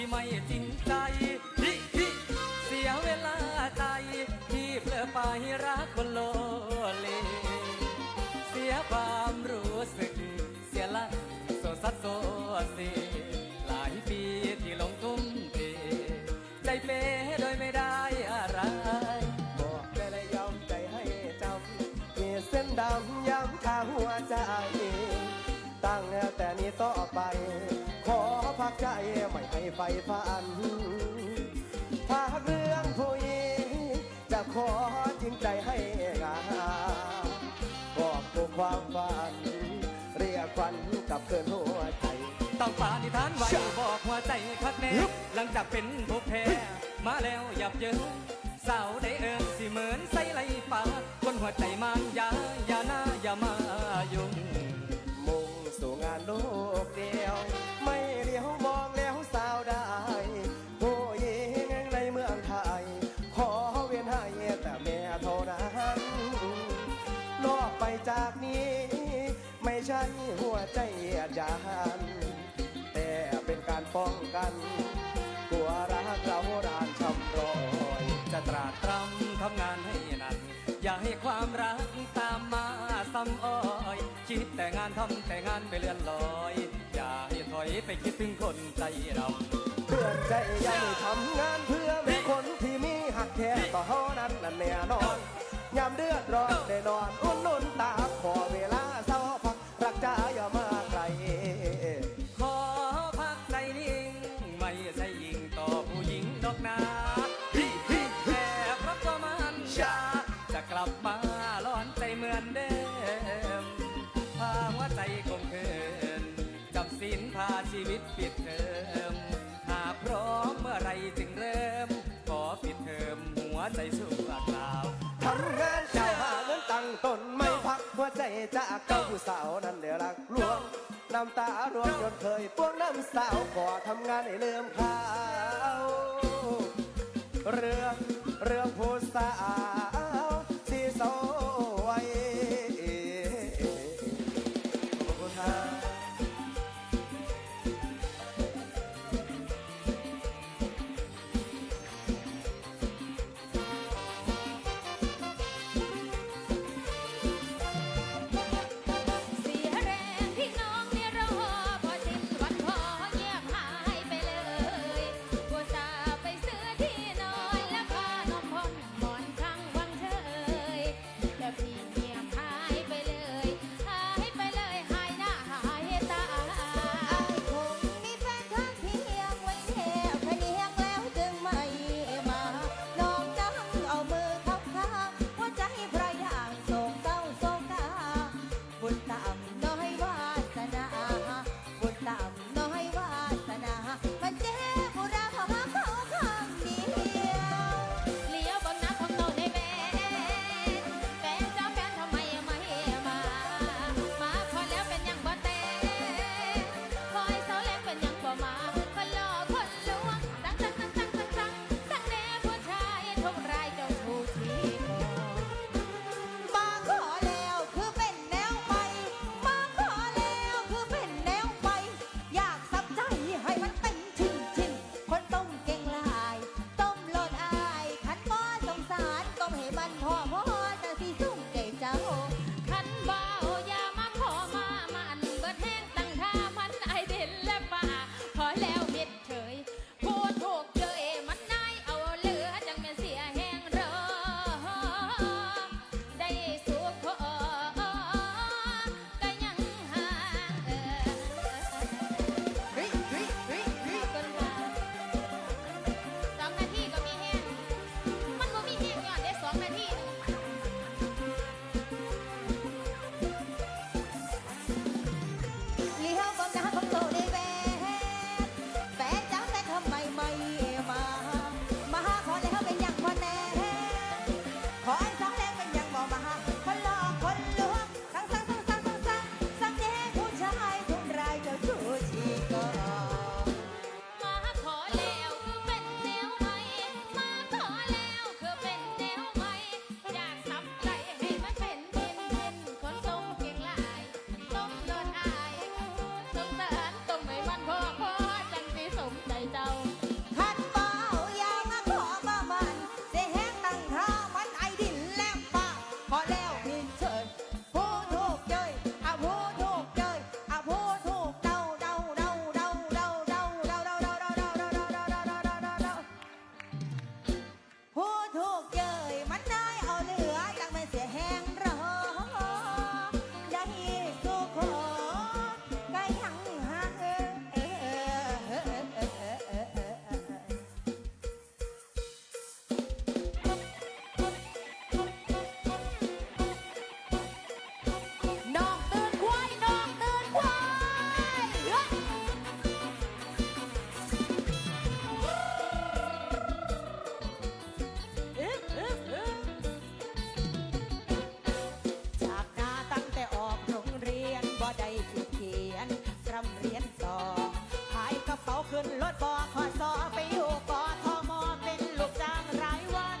ที่ไม่จริงใจ ไม่ให้ไฟฝันหากเรื่องผู้หญิงจะขอจริงใจให้งาบอกผู้ความฝัน เรียกฝันกลับเกินหัวใจต้องปานิทานไว้บอกหัวใจคักแน่หลังจากเป็นผู้แพ้มาแล้วหยับเยินสาวได้เอิญสิเหมือนใส่ไหลปาคนหัวใจมันยาอย่าหน้าอย่ามายุ่ง กันกลัวรักเรารานชำรอย จะตราตรำทำงานให้หนักอย่าให้ความรักตามมาซ้ำอ้อยคิดแต่งานทำแต่งานไปเลื่อนลอย อย่าให้ถอยไปคิดถึงคนใจเราเพื่อนใจใหญ่ทำงานเพื่อมีคนที่มีหักแท้ต่อเฮานั้นนั่นแน่นอนยามเดือดร้อนได้นอน อุ่นนุ่นตาขอเชีวิตปิดเทอมหากพร้อมเมื่อไรจึงเริ่ม ขอปิดเทอมหัวใจสู้คราวทำงานเจ้าหาเงินตั้งตนไม่พักหัวใจจากเจ้าผู้สาวนั้นเดือรักลวงน้ำตาร่วงจนเคยปวงน้ำสาวขอทำงานให้เลื่อมข้าวเรื่องเรื่องผู้สาว รียนสอบขายกระเป๋าขึ้นรถบอขอสอไปอยู่กอทอมอเป็นลูกจ้างรายวัน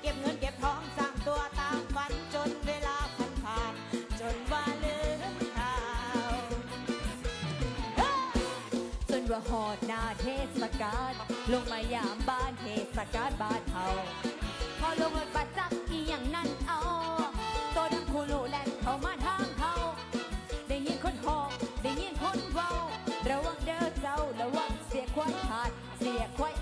เก็บเงินเก็บทองสร้างตัวตามฝันจนเวลาผ่านผ่านจนว่าลืมข่าวจนว่าหอดหน้าเทศกาลลงมายามบ้านเทศกาลบ้านเฮาพอลงรถบัสจักอีอย่างนั้นเอา ตัวดังคูลูแลนเข้ามาทา quite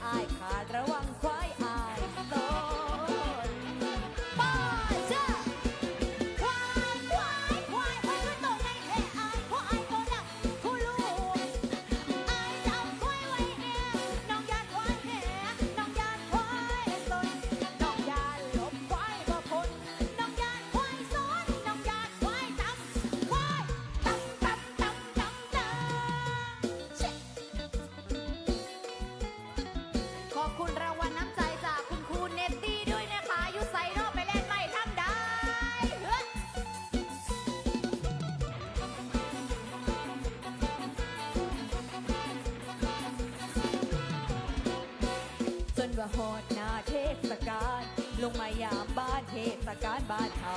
เทศกาลบ้านเฮา